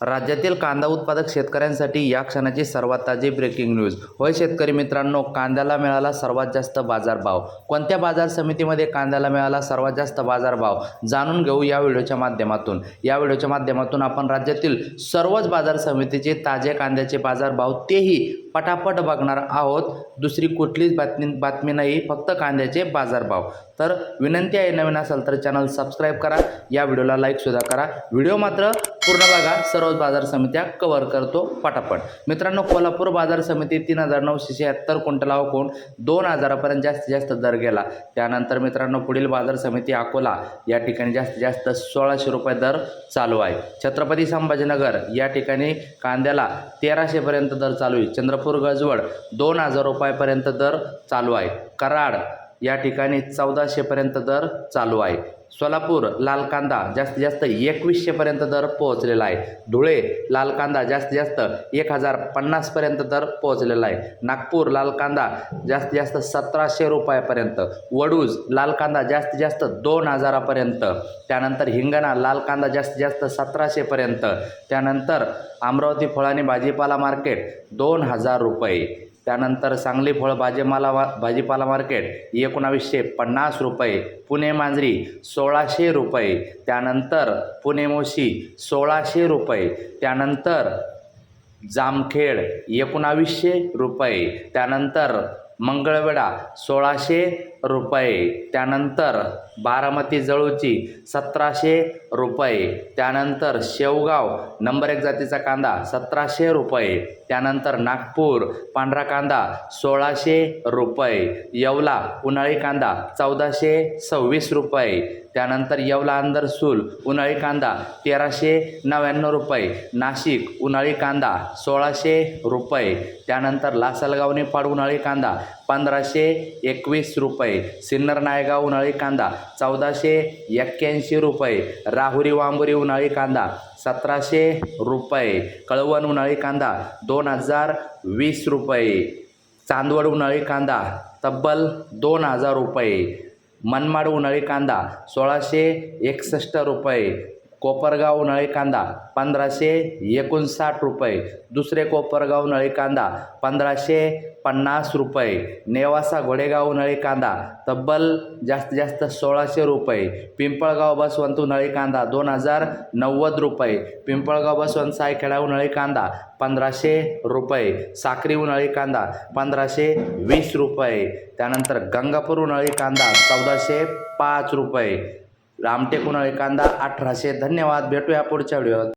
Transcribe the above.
राज्यातील कांदा उत्पादक शेतकऱ्यांसाठी या क्षणाची सर्वात ताजी ब्रेकिंग न्यूज होय शेतकरी मित्रांनो कांद्याला मिळाला सर्वात जास्त बाजारभाव. कोणत्या बाजार समितीमध्ये कांद्याला मिळाला सर्वात जास्त बाजारभाव? जाणून घेऊ या व्हिडिओच्या माध्यमातून. या व्हिडिओच्या माध्यमातून आपण राज्यातील सर्वच बाजार समितीचे ताजे कांद्याचे बाजारभाव तेही पटापट बघणार आहोत. दुसरी कुठलीच बातमी बातमी नाही फक्त कांद्याचे बाजारभाव. तर विनंती आहे नवीन असेल तर चॅनल सबस्क्राईब करा. या व्हिडिओला लाईकसुद्धा करा. व्हिडिओ मात्र पूर्ण बघा. सर्वच बाजार समित्या कव्हर करतो पटापट. मित्रांनो कोल्हापूर बाजार समिती तीन हजार नऊशे शहात्तर क्विंटलाव कोण? दोन हजारापर्यंत जास्तीत जास्त दर गेला. त्यानंतर मित्रांनो पुढील बाजार समिती अकोला या ठिकाणी जास्तीत जास्त सोळाशे रुपये दर चालू आहे. छत्रपती संभाजीनगर या ठिकाणी कांद्याला तेराशेपर्यंत दर चालू आहे. चंद्रपूर गजवड दोन हजार रुपयापर्यंत दर चालू आहे. कराड या ठिकाणी चौदाशेपर्यंत दर चालू आहे. सोलापूर लाल कांदा जास्तीत जास्त एकवीसशेपर्यंत दर पोहोचलेला आहे. धुळे लाल कांदा जास्तीत जास्त एक हजार पन्नासपर्यंत दर पोहोचलेला आहे. नागपूर लाल कांदा जास्तीत जास्त सतराशे रुपयापर्यंत. वडूज लाल कांदा जास्तीत जास्त दोन हजारापर्यंत. त्यानंतर हिंगणा लाल कांदा जास्तीत जास्त सतराशेपर्यंत त्यानंतर अमरावती फळ आणि भाजीपाला मार्केट दोन हजार रुपये. त्यानंतर सांगली फळ भाजीमाला वा भाजीपाला मार्केट एकोणावीसशे पन्नास रुपये. पुणे मांजरी सोळाशे रुपये. त्यानंतर पुणे मोशी सोळाशे रुपये. त्यानंतर जामखेड एकोणावीसशे रुपये. त्यानंतर मंगळवेढा सोळाशे रुपये. त्यानंतर बारामती जळूची सतराशे रुपये. त्यानंतर शेवगाव नंबर एक जातीचा कांदा सतराशे रुपये. त्यानंतर नागपूर पांढरा कांदा सोळाशे रुपये येवला उन्हाळी कांदा चौदाशे सव्वीस रुपये त्यानंतर येवला अंदरसूल उन्हाळी कांदा तेराशे नव्याण्णव रुपये नाशिक उन्हाळी कांदा सोळाशे रुपये त्यानंतर लासलगाव पाड उन्हाळी कांदा पंधराशे एकवीस रुपये सिन्नर नायगाव उन्हाळी कांदा चौदाशे एक्क्याऐंशी रुपये राहुरी वांबुरी उन्हाळी कांदा सतराशे रुपये. कळवण उन्हाळी कांदा दोन हजार वीस रुपये. चांदवड उन्हाळी कांदा तब्बल दोन हजार रुपये. मनमाड उन्हाळी कांदा सोळाशे एकसष्ट रुपये. कोपरगाव उन्हाळी कांदा पंधराशे एकोणसाठ रुपये. दुसरे कोपरगाव उन्हाळी कांदा पंधराशे पन्नास रुपये. नेवासा घोडेगाव उन्हाळी कांदा तब्बल जास्तीत जास्त सोळाशे रुपये. पिंपळगाव बसवंत उन्हाळी कांदा दोन हजार नव्वद रुपये. पिंपळगाव बसवंत सायखेडा उन्हाळी कांदा पंधराशे रुपये. साक्री उन्हाळी कांदा पंधराशे वीस रुपये. त्यानंतर गंगापूर उन्हाळी कांदा चौदाशे पाच रुपये. रामटेक उन्हाळी कांदा अठराशे. धन्यवाद. भेटूया पुढच्या व्हिडिओत.